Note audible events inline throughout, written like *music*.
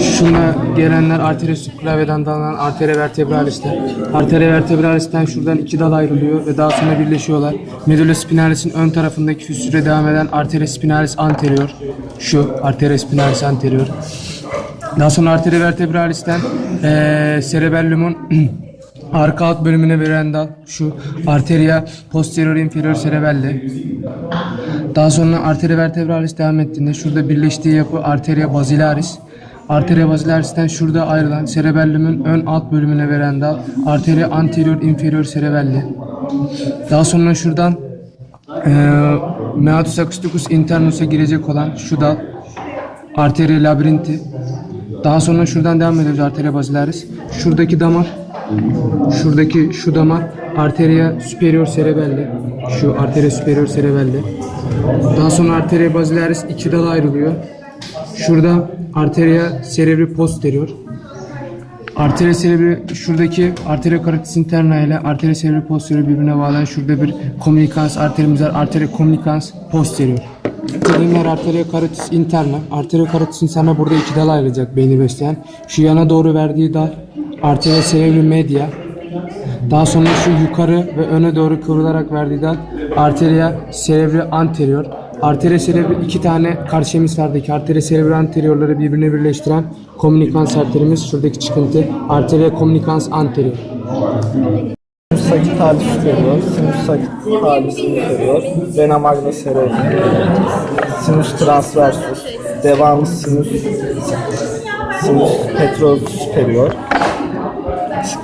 Şuna gelenler arteria subclavia'dan dalanan arteria vertebralis'ten. Arteria vertebralis'ten şuradan iki dal ayrılıyor ve daha sonra birleşiyorlar. Medulla spinalis'in ön tarafındaki füsüre devam eden arteria spinalis anterior. Şu arteria spinalis anterior. Daha sonra arteria vertebralis'ten eee cerebellum'un *clears throat* arka alt bölümüne veren dal şu arteria posterior inferior cerebelli. Daha sonra arteria vertebralis devam ettiğinde şurada birleştiği yapı arteria basilaris. Arteria basilaris'ten şurada ayrılan cerebellumun ön alt bölümüne veren dal arteria anterior inferior cerebelli. Daha sonra şuradan eee meatus acousticus internus'a girecek olan şu dal arteria labirinti. Daha sonra şuradan devam ediyoruz arteria basilaris. Şuradaki damar Şuradaki şu damar arteria superior cerebelli. Şu arteria superior cerebelli. Daha sonra arteria basilaris iki dala ayrılıyor. Şurada arteria cerebri posterior. Arteria cerebri şuradaki arteria carotis interna ile arteria cerebri posterior birbirine bağlayan şurada bir communicans arterimiz var. Arteria communicans posterior. Dediğimler arteria carotis interna. Arteria carotis interna burada iki dal ayrılacak beyni besleyen. Şu yana doğru verdiği dal arteria cerebri media. Daha sonra şu yukarı ve öne doğru kıvrılarak verdiği dal arteria cerebri anterior. Arteria cerebri iki tane karşı hemisferdeki arteria cerebri anteriorları birbirine birleştiren communicans arterimiz. Şuradaki çıkıntı arteria communicans anterior. Sinus sagittalis superior, sinus sagittalis inferior, vena magna sinus transversus, devamı sinus, sinus petrosus superior,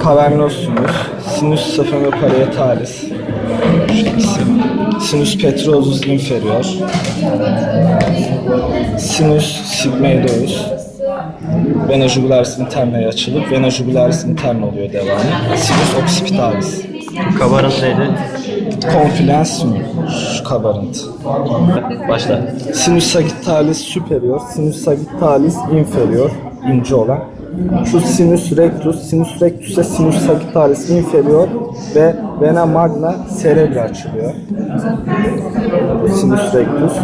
cavernos sinus, sinus saphenoparietalis, şu ikisi, sinus petrosus inferior, sinus sigmoideus, vena jugularis interna'ya açılıp vena jugularis interna oluyor devamı. Sinus occipitalis. Kabarınt neydi? Mi? Şu kabarıntı. Başla. Sinus sagittalis superior, sinus sagittalis inferior, ince olan. Şu sinus rectus, sinus rectus'e sinus sagittalis inferior ve vena magna cerebri açılıyor. Sinus rectus.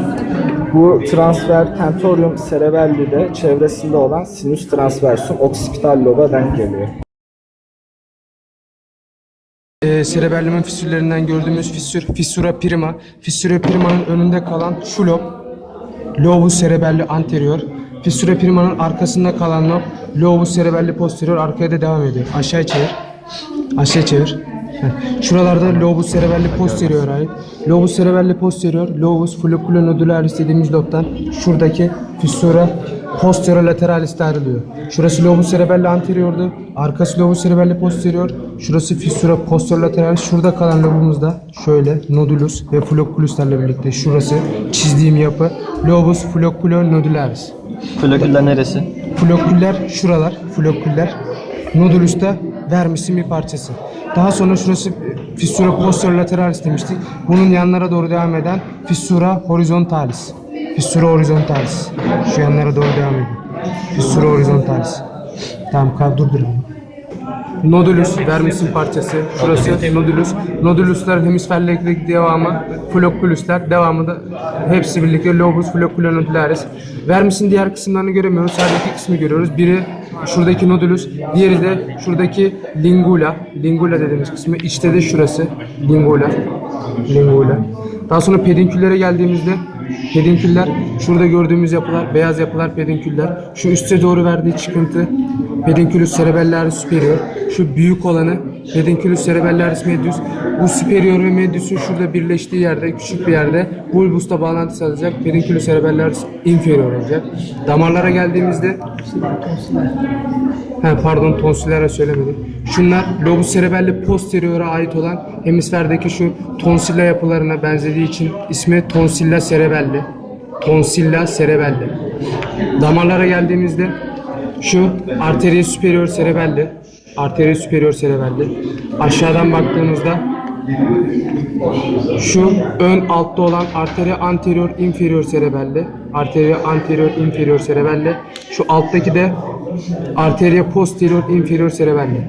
Bu transfer tentorium cerebelli de çevresinde olan sinus transversum occipital loba denk geliyor. e, cerebellumun fissürlerinden gördüğümüz fissür, fissura prima. Fissura prima'nın önünde kalan şu lob, lobus cerebelli anterior. Fissura prima'nın arkasında kalan lob, lobus cerebelli posterior arkaya da devam ediyor. Aşağı çevir. Aşağı çevir. Şuralarda lobus cerebelli posterior ait. Lobus cerebelli posterior, lobus folliculonodularis dediğimiz lobdan şuradaki fissura posterolateralis'te ayrılıyor. Şurası lobus cerebelli anteriordu. Arkası lobus cerebelli posterior. Şurası fissura posterolateralis'Şurada kalan lobumuzda şöyle nodulus ve flocculuslarla birlikte şurası çizdiğim yapı lobus flocculonodularis. Floküller neresi? Floküller şuralar, floküller. Nodulusta vermisin bir parçası. Daha sonra şurası fissura posterolaterales demiştik. Bunun yanlara doğru devam eden fissura horizontalis. Fissura horizontalis. Şu yanlara doğru devam ediyor. Fissura horizontalis. Tamam kal durdur. Nodulus, vermisin parçası. Şurası nodulus. Noduluslar hemisferlerdeki devamı, flokkuluslar devamı da hepsi birlikte lobus flocculonodularis. Vermisin diğer kısımlarını göremiyoruz. Sadece iki kısmı görüyoruz. Biri şuradaki nodulus, diğeri de şuradaki lingula. Lingula dediğimiz kısmı. İçte de şurası. Lingula. Lingula. Daha sonra pedinküllere geldiğimizde pedinküller şurada gördüğümüz yapılar, beyaz yapılar pedinküller. Şu üste doğru verdiği çıkıntı pedunculus cerebellaris superior. Şu büyük olanı pedunculus cerebellaris medius. Bu superior ve medius'un şurada birleştiği yerde, küçük bir yerde bulbusla bağlantı sağlayacak. Pedunculus cerebellaris inferior olacak. Damarlara geldiğimizde He, pardon tonsillere söylemedim. Şunlar lobus cerebelli posterior'a ait olan hemisferdeki şu tonsilla yapılarına benzediği için ismi tonsilla cerebelli. Tonsilla cerebelli. Damarlara geldiğimizde şu arteria superior cerebelli. Arteria superior cerebelli. Aşağıdan baktığımızda şu ön altta olan arteria anterior inferior cerebelli. Arteria anterior inferior cerebelli. Şu alttaki de arteria posterior inferior cerebelli.